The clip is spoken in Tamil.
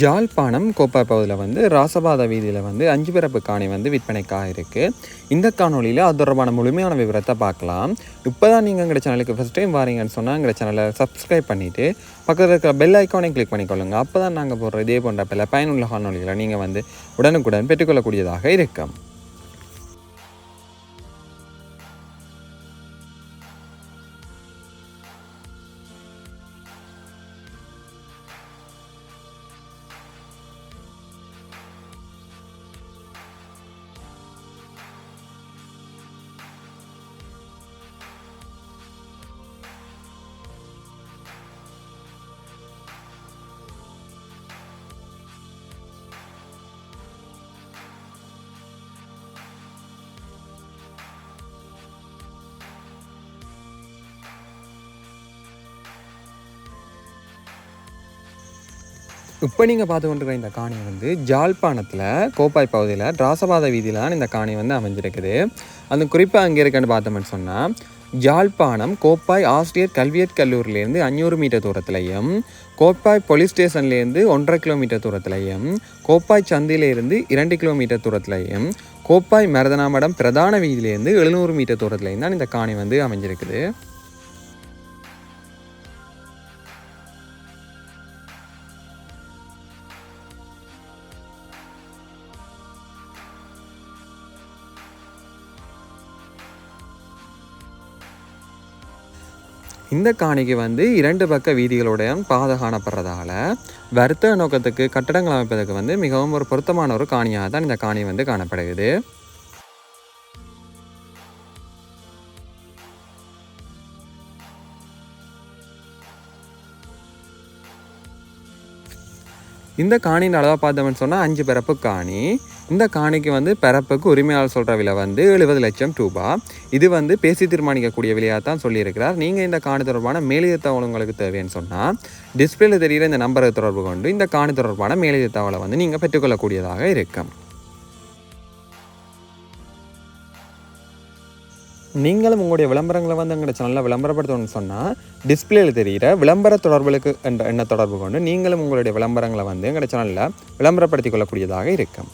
ஜாழ்ப்பாணம் கோப்பா பகுதியில் வந்து ராசபாத வீதியில் வந்து அஞ்சு பிறப்பு காணி வந்து விற்பனைக்காக இருக்குது இந்த காணொலியில் அது தொடர்பான முழுமையான விவரத்தை பார்க்கலாம். இப்போ தான் நீங்கள் எங்கள் சேனலுக்கு ஃபஸ்ட் டைம் வாரீங்கன்னு சொன்னால் எங்கள் சேனலை சப்ஸ்கிரைப் பண்ணிவிட்டு பக்கத்தில் இருக்கிற பெல் ஐக்கானே கிளிக் பண்ணிக்கொள்ளுங்க. அப்போ தான் நாங்கள் போடுற இதே போன்ற பல பயனுள்ள காணொலிகளை நீங்கள் வந்து உடனுக்குடன் பெற்றுக்கொள்ளக்கூடியதாக இருக்கும். இப்போ நீங்கள் பார்த்து கொண்டிருக்கிற இந்த காணி வந்து ஜாழ்ப்பாணத்தில் கோப்பாய் பகுதியில் ராசபாத வீதியிலான இந்த காணி வந்து அமைஞ்சிருக்குது. அந்த குறிப்பாக அங்கே இருக்குன்னு பார்த்தோம்னு சொன்னால் ஜாழ்ப்பாணம் கோப்பாய் ஆசிரியர் கல்வியற் கல்லூரிலேருந்து அஞ்சூறு மீட்டர் தூரத்துலையும் கோப்பாய் போலீஸ் ஸ்டேஷன்லேருந்து ஒன்றரை கிலோமீட்டர் தூரத்துலையும் கோப்பாய் சந்திலேருந்து இரண்டு கிலோமீட்டர் தூரத்துலையும் கோப்பாய் மரதனாமடம் பிரதான வீதியிலேருந்து எழுநூறு மீட்டர் தூரத்துலையும் தான் இந்த காணி வந்து அமைஞ்சிருக்குது. இந்த காணிக்கு வந்து இரண்டு பக்க வீதிகளுடைய பாதை காணப்படுறதால வர்த்தக நோக்கத்துக்கு கட்டடங்கள் அமைப்பதற்கு வந்து மிகவும் ஒரு பொருத்தமான ஒரு காணியாக தான் இந்த காணி வந்து காணப்படுகிறது. இந்த காணியின் அளவாக பார்த்தோம்னு சொன்னால் அஞ்சு பிறப்பு காணி. இந்த காணிக்கு வந்து பிறப்புக்கு உரிமையாளர் சொல்கிற விலை வந்து எழுபது லட்சம் ரூபா. இது வந்து பேசி தீர்மானிக்கக்கூடிய விலையாக தான் சொல்லியிருக்கிறார். நீங்கள் இந்த காணி தொடர்பான மேலதிக தகவல் உங்களுக்கு தேவைன்னு சொன்னால் டிஸ்பிளேல தெரிகிற இந்த நம்பரை தொடர்பு கொண்டு இந்த காணி தொடர்பான மேலதிக தகவலை வந்து நீங்கள் பெற்றுக்கொள்ளக்கூடியதாக இருக்கும். நீங்களும் உங்களுடைய விளம்பரங்களை வந்து எங்களோட சேனலில் விளம்பரப்படுத்தணும்னு சொன்னால் டிஸ்பிளேயில் தெரிகிற விளம்பர தொடர்புகளுக்கு என்ற எண்ண தொடர்பு கொண்டு நீங்களும் உங்களுடைய விளம்பரங்களை வந்து எங்களோட சேனலில் விளம்பரப்படுத்திக் கொள்ளக்கூடியதாக இருக்கும்.